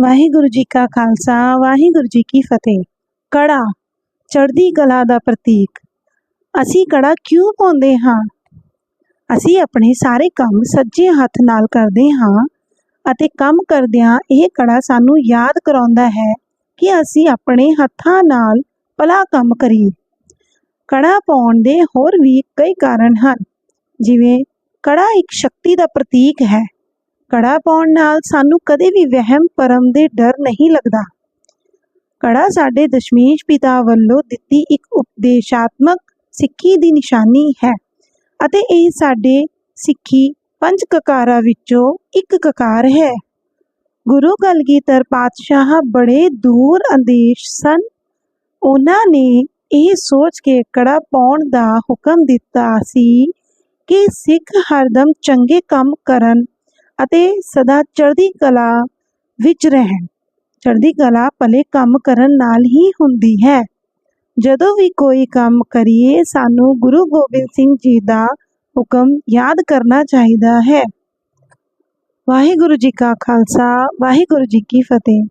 ਵਾਹਿਗੁਰੂ ਜੀ ਕਾ ਖਾਲਸਾ, ਵਾਹਿਗੁਰੂ ਜੀ ਕੀ ਫਤਿਹ। ਕੜਾ, ਚੜ੍ਹਦੀ ਕਲਾ ਦਾ ਪ੍ਰਤੀਕ। ਅਸੀਂ ਕੜਾ ਕਿਉਂ ਪਾਉਂਦੇ ਹਾਂ? ਅਸੀਂ ਆਪਣੇ ਸਾਰੇ ਕੰਮ ਸੱਜੇ ਹੱਥ ਨਾਲ ਕਰਦੇ ਹਾਂ ਅਤੇ ਕੰਮ ਕਰਦਿਆਂ ਇਹ ਕੜਾ ਸਾਨੂੰ ਯਾਦ ਕਰਾਉਂਦਾ ਹੈ ਕਿ ਅਸੀਂ ਆਪਣੇ ਹੱਥਾਂ ਨਾਲ ਭਲਾ ਕੰਮ ਕਰੀਏ। ਕੜਾ ਪਾਉਣ ਦੇ ਹੋਰ ਵੀ ਕਈ ਕਾਰਨ ਹਨ। ਜਿਵੇਂ ਕੜਾ ਇੱਕ ਸ਼ਕਤੀ ਦਾ ਪ੍ਰਤੀਕ ਹੈ। ਕੜਾ ਪਾਉਣ ਨਾਲ ਸਾਨੂੰ ਕਦੇ ਵੀ ਵਹਿਮ ਭਰਮ ਦੇ ਡਰ ਨਹੀਂ ਲੱਗਦਾ। ਕੜਾ ਸਾਡੇ ਦਸ਼ਮੇਸ਼ ਪਿਤਾ ਵੱਲੋਂ ਦਿੱਤੀ ਇੱਕ ਉਪਦੇਸ਼ਾਤਮਕ ਸਿੱਖੀ ਦੀ ਨਿਸ਼ਾਨੀ ਹੈ ਅਤੇ ਇਹ ਸਾਡੇ ਸਿੱਖੀ ਪੰਜ ਕਕਾਰਾਂ ਵਿੱਚੋਂ ਇੱਕ ਕਕਾਰ ਹੈ। ਗੁਰੂ ਕਲਗੀਧਰ ਪਾਤਸ਼ਾਹ ਬੜੇ ਦੂਰ ਅੰਦੇਸ਼ ਸਨ। ਉਹਨਾਂ ਨੇ ਇਹ ਸੋਚ ਕੇ ਕੜਾ ਪਾਉਣ ਦਾ ਹੁਕਮ ਦਿੱਤਾ ਸੀ ਕਿ ਸਿੱਖ ਹਰਦਮ ਚੰਗੇ ਕੰਮ ਕਰਨ ਅਤੇ ਸਦਾ ਚੜ੍ਹਦੀ ਕਲਾ ਵਿੱਚ ਰਹਿਣ। ਚੜ੍ਹਦੀ ਕਲਾ ਭਲੇ ਕੰਮ ਕਰਨ ਨਾਲ ਹੀ ਹੁੰਦੀ ਹੈ। ਜਦੋਂ ਵੀ ਕੋਈ ਕੰਮ ਕਰੀਏ, ਸਾਨੂੰ ਗੁਰੂ ਗੋਬਿੰਦ ਸਿੰਘ ਜੀ ਦਾ ਹੁਕਮ ਯਾਦ ਕਰਨਾ ਚਾਹੀਦਾ ਹੈ। ਵਾਹਿਗੁਰੂ ਜੀ ਕਾ ਖਾਲਸਾ, ਵਾਹਿਗੁਰੂ ਜੀ ਕੀ ਫਤਿਹ।